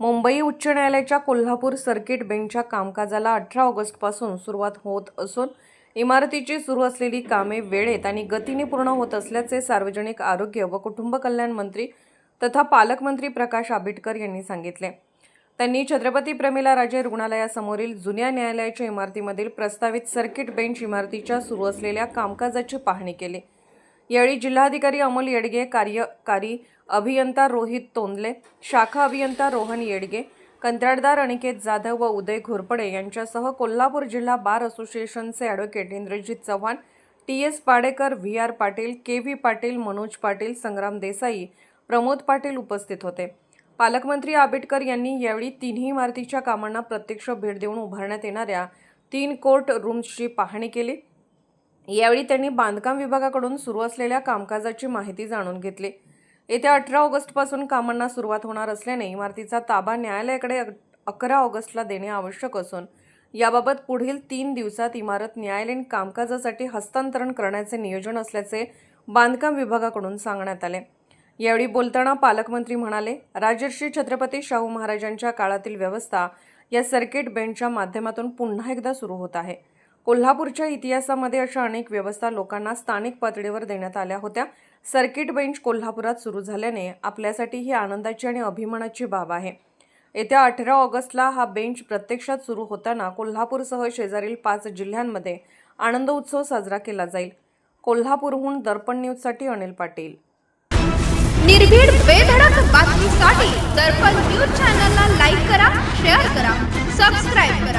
मुंबई उच्च न्यायालयाच्या कोल्हापूर सर्किट बेंचच्या कामकाजाला अठरा ऑगस्टपासून सुरुवात होत असून इमारतीची सुरू असलेली कामे वेळेत आणि गतीने पूर्ण होत असल्याचे सार्वजनिक आरोग्य व कुटुंब कल्याण मंत्री तथा पालकमंत्री प्रकाश आंबेडकर यांनी सांगितले. त्यांनी छत्रपती प्रमिला राजे रुग्णालयासमोरील जुन्या न्यायालयाच्या इमारतीमधील प्रस्तावित सर्किट बेंच इमारतीच्या सुरू असलेल्या कामकाजाची पाहणी केली. यावेळी जिल्हाधिकारी अमोल येडगे कार्यकारी अभियंता रोहित तोंदले शाखा अभियंता रोहन येडगे कंत्राटदार अनिकेत जाधव व उदय घोरपडे यांच्यासह कोल्हापूर जिल्हा बार असोसिएशनचे advocate Indrajit Chavan T S Padekar V R Patil K V Patil Manoj Patil Sangram Desai Pramod Patil उपस्थित होते. पालकमंत्री आंबेडकर यांनी यावेळी तिन्ही इमारतीच्या कामांना प्रत्यक्ष भेट देऊन उभारण्यात येणाऱ्या तीन कोर्ट रूम्सची पाहणी केली. यावेळी त्यांनी बांधकाम विभागाकडून सुरू असलेल्या कामकाजाची माहिती जाणून घेतली. येत्या अठरा ऑगस्टपासून कामांना सुरुवात होणार असल्याने इमारतीचा ताबा न्यायालयाकडे अकरा ऑगस्टला देणे आवश्यक असून याबाबत पुढील तीन दिवसात इमारत न्यायालयीन कामकाजासाठी हस्तांतरण करण्याचे नियोजन असल्याचे बांधकाम विभागाकडून सांगण्यात आले. यावेळी बोलताना पालकमंत्री म्हणाले राजर्षी छत्रपती शाहू महाराजांच्या काळातील व्यवस्था या सर्किट बेंचच्या माध्यमातून पुन्हा एकदा सुरू होत आहे. कोल्हापूरच्या इतिहासामध्ये अशा अनेक व्यवस्था लोकांना स्थानिक पातळीवर देण्यात आल्या होत्या. सर्किट बेंच कोल्हापुरात सुरू झाल्याने आपल्यासाठी ही आनंदाची आणि अभिमानाची बाब आहे. येत्या अठरा ऑगस्टला हा बेंच प्रत्यक्षात सुरू होताना कोल्हापूरसह शेजारील पाच जिल्ह्यांमध्ये आनंद उत्सव साजरा केला जाईल. कोल्हापूरहून दर्पण न्यूजसाठी अनिल पाटील. निर्भीड बेधडक